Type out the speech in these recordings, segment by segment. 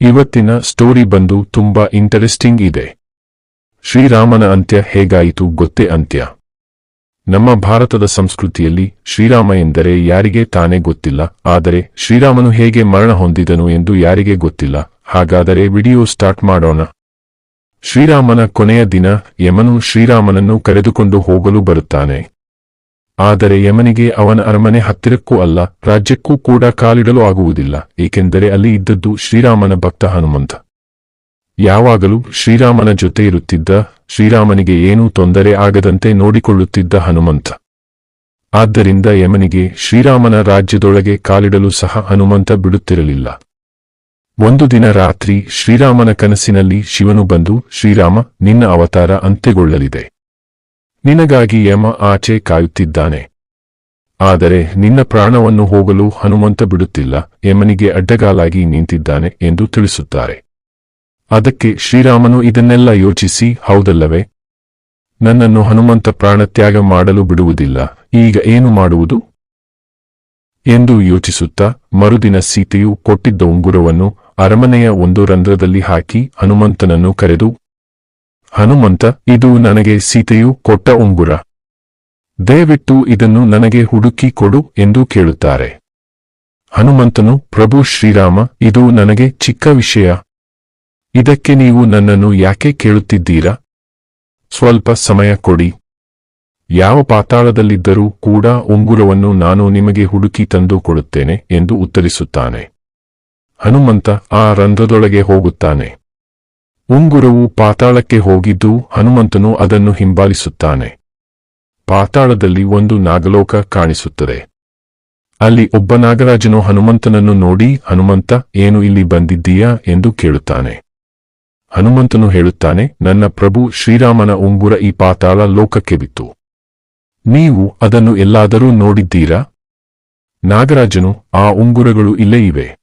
ಇವತ್ತಿನ ಸ್ಟೋರಿ ಬಂದು ತುಂಬಾ ಇಂಟರೆಸ್ಟಿಂಗ್ ಇದೆ. ಶ್ರೀರಾಮನ ಅಂತ್ಯ ಹೇಗಾಯಿತು ಗೊತ್ತೇ ಅಂತ್ಯ. ನಮ್ಮ ಭಾರತದ ಸಂಸ್ಕೃತಿಯಲ್ಲಿ ಶ್ರೀರಾಮ ಎಂದರೆ ಯಾರಿಗೆ ತಾನೇ ಗೊತ್ತಿಲ್ಲ, ಆದರೆ ಶ್ರೀರಾಮನು ಹೇಗೆ ಮರಣ ಹೊಂದಿದನು ಎಂದು ಯಾರಿಗೆ ಗೊತ್ತಿಲ್ಲ, ಹಾಗಾದರೆ ವಿಡಿಯೋ ಸ್ಟಾರ್ಟ್ ಮಾಡೋಣ. ಶ್ರೀರಾಮನ ಕೊನೆಯ ದಿನ ಯಮನು ಶ್ರೀರಾಮನನ್ನು ಕರೆದುಕೊಂಡು ಹೋಗಲು ಬರುತ್ತಾನೆ. ಆದರೆ ಯಮನಿಗೆ ಅವನ ಅರಮನೆ ಹತ್ತಿರಕ್ಕೂ ಅಲ್ಲ, ರಾಜ್ಯಕ್ಕೂ ಕೂಡ ಕಾಲಿಡಲು ಆಗುವುದಿಲ್ಲ, ಏಕೆಂದರೆ ಅಲ್ಲಿ ಇದ್ದದ್ದು ಶ್ರೀರಾಮನ ಭಕ್ತ ಹನುಮಂತ. ಯಾವಾಗಲೂ ಶ್ರೀರಾಮನ ಜೊತೆ ಇರುತ್ತಿದ್ದ ಶ್ರೀರಾಮನಿಗೆ ಏನೂ ತೊಂದರೆ ಆಗದಂತೆ ನೋಡಿಕೊಳ್ಳುತ್ತಿದ್ದ ಹನುಮಂತ. ಆದ್ದರಿಂದ ಯಮನಿಗೆ ಶ್ರೀರಾಮನ ರಾಜ್ಯದೊಳಗೆ ಕಾಲಿಡಲು ಸಹ ಹನುಮಂತ ಬಿಡುತ್ತಿರಲಿಲ್ಲ. ಒಂದು ದಿನ ರಾತ್ರಿ ಶ್ರೀರಾಮನ ಕನಸಿನಲ್ಲಿ ಶಿವನು ಬಂದು, ಶ್ರೀರಾಮ, ನಿನ್ನ ಅವತಾರ ಅಂತ್ಯಗೊಳ್ಳಲಿದೆ. ನಿನಗಾಗಿ ಯಮ ಆಚೆ ಕಾಯುತ್ತಿದ್ದಾನೆ. ಆದರೆ ನಿನ್ನ ಪ್ರಾಣವನ್ನು ಹೋಗಲು ಹನುಮಂತ ಬಿಡುತ್ತಿಲ್ಲ, ಯಮನಿಗೆ ಅಡ್ಡಗಾಲಾಗಿ ನಿಂತಿದ್ದಾನೆ ಎಂದು ತಿಳಿಸುತ್ತಾರೆ. ಅದಕ್ಕೆ ಶ್ರೀರಾಮನು ಇದನ್ನೆಲ್ಲ ಯೋಚಿಸಿ, ಹೌದಲ್ಲವೇ? ನನ್ನನ್ನು ಹನುಮಂತ ಪ್ರಾಣತ್ಯಾಗ ಮಾಡಲು ಬಿಡುವುದಿಲ್ಲ, ಈಗ ಏನು ಮಾಡುವುದು? ಎಂದು ಯೋಚಿಸುತ್ತಾ ಮರುದಿನ ಸೀತೆಯು ಕೊಟ್ಟಿದ್ದ ಉಂಗುರವನ್ನು ಅರಮನೆಯ ಒಂದು ರಂಧ್ರದಲ್ಲಿ ಹಾಕಿ ಹನುಮಂತನನ್ನು ಕರೆದು ಹನುಮಂತ, ಇದು ನನಗೆ ಸೀತೆಯು ಕೊಟ್ಟ ಉಂಗುರ. ದಯವಿಟ್ಟು ಇದನ್ನು ನನಗೆ ಹುಡುಕಿ ಕೊಡು ಎಂದು ಕೇಳುತ್ತಾರೆ. ಹನುಮಂತನು, ಪ್ರಭು ಶ್ರೀರಾಮ, ಇದು ನನಗೆ ಚಿಕ್ಕ ವಿಷಯ. ಇದಕ್ಕೆ ನೀವು ನನ್ನನ್ನು ಯಾಕೆ ಕೇಳುತ್ತಿದ್ದೀರಾ? ಸ್ವಲ್ಪ ಸಮಯ ಕೊಡಿ. ಯಾವ ಪಾತಾಳದಲ್ಲಿದ್ದರೂ ಕೂಡ ಉಂಗುರವನ್ನು ನಾನು ನಿಮಗೆ ಹುಡುಕಿ ತಂದು ಕೊಡುತ್ತೇನೆ ಎಂದು ಉತ್ತರಿಸುತ್ತಾನೆ. ಹನುಮಂತ ಆ ರಂಧ್ರದೊಳಗೆ ಹೋಗುತ್ತಾನೆ. ಉಂಗುರವು ಪಾತಾಳಕ್ಕೆ ಹೋಗಿದ್ದು ಹನುಮಂತನು ಅದನ್ನು ಹಿಂಬಾಲಿಸುತ್ತಾನೆ. ಪಾತಾಳದಲ್ಲಿ ಒಂದು ನಾಗಲೋಕ ಕಾಣಿಸುತ್ತದೆ. ಅಲ್ಲಿ ಒಬ್ಬ ನಾಗರಾಜನು ಹನುಮಂತನನ್ನು ನೋಡಿ, ಹನುಮಂತ, ಏನು ಇಲ್ಲಿ ಬಂದಿದ್ದೀಯಾ? ಎಂದು ಕೇಳುತ್ತಾನೆ. ಹನುಮಂತನು ಹೇಳುತ್ತಾನೆ, ನನ್ನ ಪ್ರಭು ಶ್ರೀರಾಮನ ಉಂಗುರ ಈ ಪಾತಾಳ ಲೋಕಕ್ಕೆ ಬಿತ್ತು. ನೀವು ಅದನ್ನು ಎಲ್ಲಾದರೂ ನೋಡಿದ್ದೀರಾ? ನಾಗರಾಜನು, ಆ ಉಂಗುರಗಳು ಇಲ್ಲೇ ಇವೆ.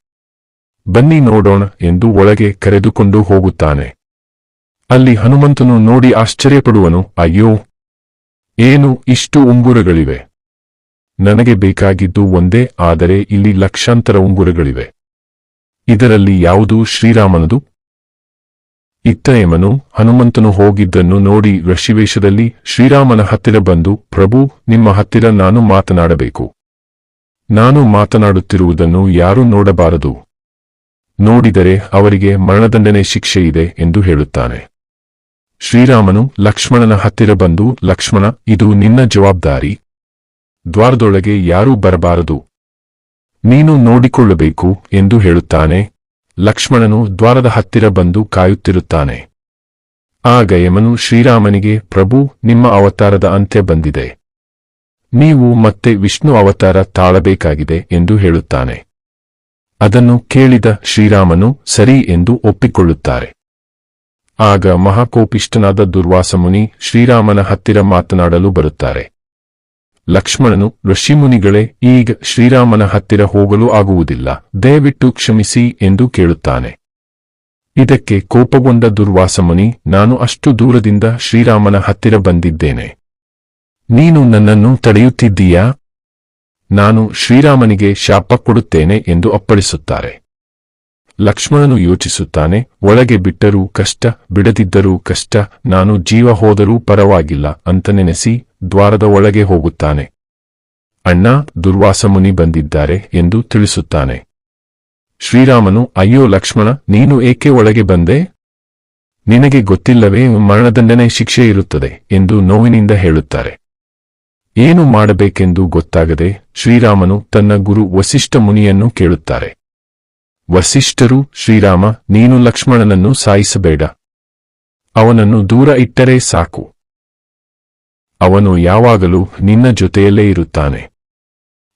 ಬನ್ನಿ ನೋಡೋಣ ಎಂದು ಒಳಗೆ ಕರೆದುಕೊಂಡು ಹೋಗುತ್ತಾನೆ. ಅಲ್ಲಿ ಹನುಮಂತನು ನೋಡಿ ಆಶ್ಚರ್ಯಪಡುವನು, ಅಯ್ಯೋ! ಏನು ಇಷ್ಟು ಉಂಗುರಗಳಿವೆ? ನನಗೆ ಬೇಕಾಗಿದ್ದು ಒಂದೇ, ಆದರೆ ಇಲ್ಲಿ ಲಕ್ಷಾಂತರ ಉಂಗುರಗಳಿವೆ. ಇದರಲ್ಲಿ ಯಾವುದು ಶ್ರೀರಾಮನದು? ಇತ್ತಯಮನು ಹನುಮಂತನು ಹೋಗಿದ್ದನ್ನು ನೋಡಿ ಋಷಿವೇಷದಲ್ಲಿ, ಶ್ರೀರಾಮನ ಹತ್ತಿರ ಬಂದು, ಪ್ರಭು, ನಿಮ್ಮ ಹತ್ತಿರ ನಾನು ಮಾತನಾಡಬೇಕು. ನಾನು ಮಾತನಾಡುತ್ತಿರುವುದನ್ನು ಯಾರೂ ನೋಡಬಾರದು. ನೋಡಿದರೆ ಅವರಿಗೆ ಮರಣದಂಡನೆ ಶಿಕ್ಷೆ ಇದೆ ಎಂದು ಹೇಳುತ್ತಾನೆ. ಶ್ರೀರಾಮನು ಲಕ್ಷ್ಮಣನ ಹತ್ತಿರ ಬಂದು, ಲಕ್ಷ್ಮಣ, ಇದು ನಿನ್ನ ಜವಾಬ್ದಾರಿ. ದ್ವಾರದೊಳಗೆ ಯಾರೂ ಬರಬಾರದು. ನೀನು ನೋಡಿಕೊಳ್ಳಬೇಕು ಎಂದು ಹೇಳುತ್ತಾನೆ. ಲಕ್ಷ್ಮಣನು ದ್ವಾರದ ಹತ್ತಿರ ಬಂದು ಕಾಯುತ್ತಿರುತ್ತಾನೆ. ಆಗ ಯಮನು ಶ್ರೀರಾಮನಿಗೆ, ಪ್ರಭು, ನಿಮ್ಮ ಅವತಾರದ ಅಂತ್ಯ ಬಂದಿದೆ. ನೀವು ಮತ್ತೆ ವಿಷ್ಣು ಅವತಾರ ತಾಳಬೇಕಾಗಿದೆ ಎಂದು ಹೇಳುತ್ತಾನೆ. ಅದನ್ನು ಕೇಳಿದ ಶ್ರೀರಾಮನು, ಸರಿ ಎಂದು ಒಪ್ಪಿಕೊಳ್ಳುತ್ತಾರೆ. ಆಗ ಮಹಾಕೋಪಿಷ್ಟನಾದ ದುರ್ವಾಸಮುನಿ ಶ್ರೀರಾಮನ ಹತ್ತಿರ ಮಾತನಾಡಲು ಬರುತ್ತಾರೆ. ಲಕ್ಷ್ಮಣನು, ಋಷಿಮುನಿಗಳೇ, ಈಗ ಶ್ರೀರಾಮನ ಹತ್ತಿರ ಹೋಗಲು ಆಗುವುದಿಲ್ಲ, ದಯವಿಟ್ಟು ಕ್ಷಮಿಸಿ ಎಂದು ಕೇಳುತ್ತಾನೆ. ಇದಕ್ಕೆ ಕೋಪಗೊಂಡ ದುರ್ವಾಸಮುನಿ, ನಾನು ಅಷ್ಟು ದೂರದಿಂದ ಶ್ರೀರಾಮನ ಹತ್ತಿರ ಬಂದಿದ್ದೇನೆ. ನೀನು ನನ್ನನ್ನು ತಡೆಯುತ್ತಿದ್ದೀಯಾ? ನಾನು ಶ್ರೀರಾಮನಿಗೆ ಶಾಪ ಕೊಡುತ್ತೇನೆ ಎಂದು ಅಪ್ಪಳಿಸುತ್ತಾರೆ. ಲಕ್ಷ್ಮಣನು ಯೋಚಿಸುತ್ತಾನೆ, ಒಳಗೆ ಬಿಟ್ಟರೂ ಕಷ್ಟ, ಬಿಡದಿದ್ದರೂ ಕಷ್ಟ, ನಾನು ಜೀವ ಹೋದರೂ ಪರವಾಗಿಲ್ಲ ಅಂತ ನೆನೆಸಿ ದ್ವಾರದ ಒಳಗೆ ಹೋಗುತ್ತಾನೆ. ಅಣ್ಣ ದುರ್ವಾಸಮುನಿ ಬಂದಿದ್ದಾರೆ ಎಂದು ತಿಳಿಸುತ್ತಾನೆ. ಶ್ರೀರಾಮನು, ಅಯ್ಯೋ ಲಕ್ಷ್ಮಣ, ನೀನು ಏಕೆ ಒಳಗೆ ಬಂದೆ? ನಿನಗೆ ಗೊತ್ತಿಲ್ಲವೇ, ಮರಣದಂಡನೆ ಶಿಕ್ಷೆ ಇರುತ್ತದೆ ಎಂದು ನೋವಿನಿಂದ ಹೇಳುತ್ತಾರೆ. ಏನು ಮಾಡಬೇಕೆಂದು ಗೊತ್ತಾಗದೆ ಶ್ರೀರಾಮನು ತನ್ನ ಗುರು ವಸಿಷ್ಠ ಮುನಿಯನ್ನು ಕೇಳುತ್ತಾರೆ. ವಸಿಷ್ಠರು, ಶ್ರೀರಾಮ, ನೀನು ಲಕ್ಷ್ಮಣನನ್ನು ಸಾಯಿಸಬೇಡ. ಅವನನ್ನು ದೂರ ಇಟ್ಟರೆ ಸಾಕು. ಅವನು ಯಾವಾಗಲೂ ನಿನ್ನ ಜೊತೆಯಲ್ಲೇ ಇರುತ್ತಾನೆ.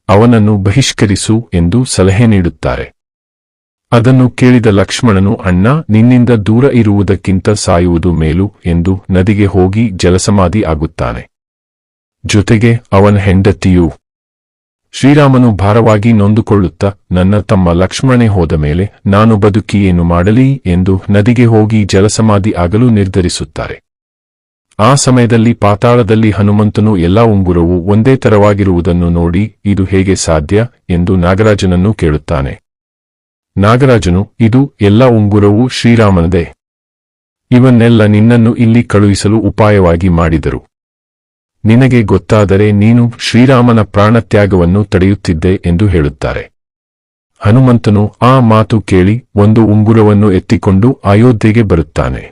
ಅವನನ್ನು ಬಹಿಷ್ಕರಿಸು ಎಂದು ಸಲಹೆ ನೀಡುತ್ತಾರೆ. ಅದನ್ನು ಕೇಳಿದ ಲಕ್ಷ್ಮಣನು, ಅಣ್ಣ, ನಿನ್ನಿಂದ ದೂರ ಇರುವುದಕ್ಕಿಂತ ಸಾಯುವುದು ಮೇಲು ಎಂದು ನದಿಗೆ ಹೋಗಿ ಜಲಸಮಾಧಿ ಆಗುತ್ತಾನೆ. ಜೊತೆಗೆ ಅವನ ಹೆಂಡತಿಯೂ ಶ್ರೀರಾಮನು ಭಾರವಾಗಿ ನೊಂದುಕೊಳ್ಳುತ್ತಾ, ನನ್ನ ತಮ್ಮ ಲಕ್ಷ್ಮಣೆ ಹೋದ ಮೇಲೆ, ನಾನು ಬದುಕಿ ಏನು ಮಾಡಲಿ ಎಂದು ನದಿಗೆ ಹೋಗಿ ಜಲಸಮಾಧಿ ಆಗಲು ನಿರ್ಧರಿಸುತ್ತಾರೆ. ಆ ಸಮಯದಲ್ಲಿ ಪಾತಾಳದಲ್ಲಿ ಹನುಮಂತನು ಎಲ್ಲಾ ಉಂಗುರವು ಒಂದೇ ತರವಾಗಿರುವುದನ್ನು ನೋಡಿ, ಇದು ಹೇಗೆ ಸಾಧ್ಯ ಎಂದು ನಾಗರಾಜನನ್ನು ಕೇಳುತ್ತಾನೆ. ನಾಗರಾಜನು, ಇದು ಎಲ್ಲ ಉಂಗುರವೂ ಶ್ರೀರಾಮನದೇ. ಇವನ್ನೆಲ್ಲ ನಿನ್ನನ್ನು ಇಲ್ಲಿ ಕಳುಹಿಸಲು ಉಪಾಯವಾಗಿ ಮಾಡಿದರು. ನಿನಗೆ ಗೊತ್ತಾದರೆ ನೀನು ಶ್ರೀರಾಮನ ಪ್ರಾಣತ್ಯಾಗವನ್ನು ತಡೆಯುತ್ತಿದ್ದೆ ಎಂದು ಹೇಳುತ್ತಾರೆ. ಹನುಮಂತನು ಆ ಮಾತು ಕೇಳಿ ಒಂದು ಉಂಗುರವನ್ನು ಎತ್ತಿಕೊಂಡು ಅಯೋಧ್ಯೆಗೆ ಬರುತ್ತಾನೆ.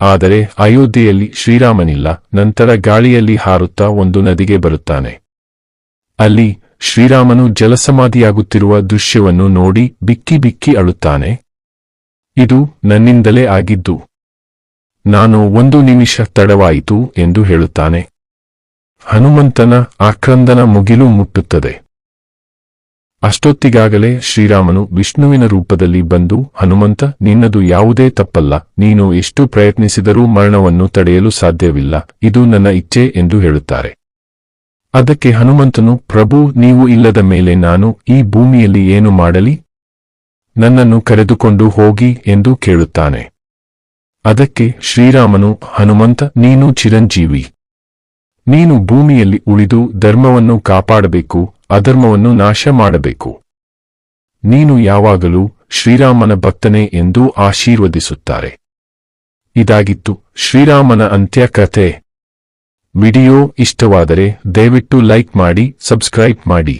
ಆದರೆ ಅಯೋಧ್ಯೆಯಲ್ಲಿ ಶ್ರೀರಾಮನಿಲ್ಲ, ನಂತರ ಗಾಳಿಯಲ್ಲಿ ಹಾರುತ್ತಾ ಒಂದು ನದಿಗೆ ಬರುತ್ತಾನೆ. ಅಲ್ಲಿ ಶ್ರೀರಾಮನು ಜಲಸಮಾಧಿಯಾಗುತ್ತಿರುವ ದೃಶ್ಯವನ್ನು ನೋಡಿ ಬಿಕ್ಕಿ ಬಿಕ್ಕಿ ಅಳುತ್ತಾನೆ. ಇದು ನನ್ನಿಂದಲೇ ಆಗಿದ್ದು, ನಾನು ಒಂದು ನಿಮಿಷ ತಡವಾಯಿತು ಎಂದು ಹೇಳುತ್ತಾನೆ. ಹನುಮಂತನ ಆಕ್ರಂದನ ಮುಗಿಲು ಮುಟ್ಟುತ್ತದೆ. ಅಷ್ಟೊತ್ತಿಗಾಗಲೇ ಶ್ರೀರಾಮನು ವಿಷ್ಣುವಿನ ರೂಪದಲ್ಲಿ ಬಂದು, ಹನುಮಂತ, ನಿನ್ನದು ಯಾವುದೇ ತಪ್ಪಲ್ಲ. ನೀನು ಎಷ್ಟು ಪ್ರಯತ್ನಿಸಿದರೂ ಮರಣವನ್ನು ತಡೆಯಲು ಸಾಧ್ಯವಿಲ್ಲ. ಇದು ನನ್ನ ಇಚ್ಛೆ ಎಂದು ಹೇಳುತ್ತಾರೆ. ಅದಕ್ಕೆ ಹನುಮಂತನು, ಪ್ರಭು, ನೀವು ಇಲ್ಲದ ಮೇಲೆ ನಾನು ಈ ಭೂಮಿಯಲ್ಲಿ ಏನು ಮಾಡಲಿ? ನನ್ನನ್ನು ಕರೆದುಕೊಂಡು ಹೋಗಿ ಎಂದು ಕೇಳುತ್ತಾನೆ. ಅದಕ್ಕೆ ಶ್ರೀರಾಮನು, ಹನುಮಂತ, ನೀನು ಚಿರಂಜೀವಿ. ನೀನು ಭೂಮಿಯಲ್ಲಿ ಉಳಿದು ಧರ್ಮವನ್ನು ಕಾಪಾಡಬೇಕು, ಅಧರ್ಮವನ್ನು ನಾಶ ಮಾಡಬೇಕು. ನೀನು ಯಾವಾಗಲೂ ಶ್ರೀರಾಮನ ಭಕ್ತನೆ ಎಂದು ಆಶೀರ್ವದಿಸುತ್ತಾರೆ. ಇದಾಗಿತ್ತು ಶ್ರೀರಾಮನ ಅಂತ್ಯ ಕಥೆ ವಿಡಿಯೋ ಇಷ್ಟವಾದರೆ ದಯವಿಟ್ಟು ಲೈಕ್ ಮಾಡಿ, ಸಬ್ಸ್ಕ್ರೈಬ್ ಮಾಡಿ.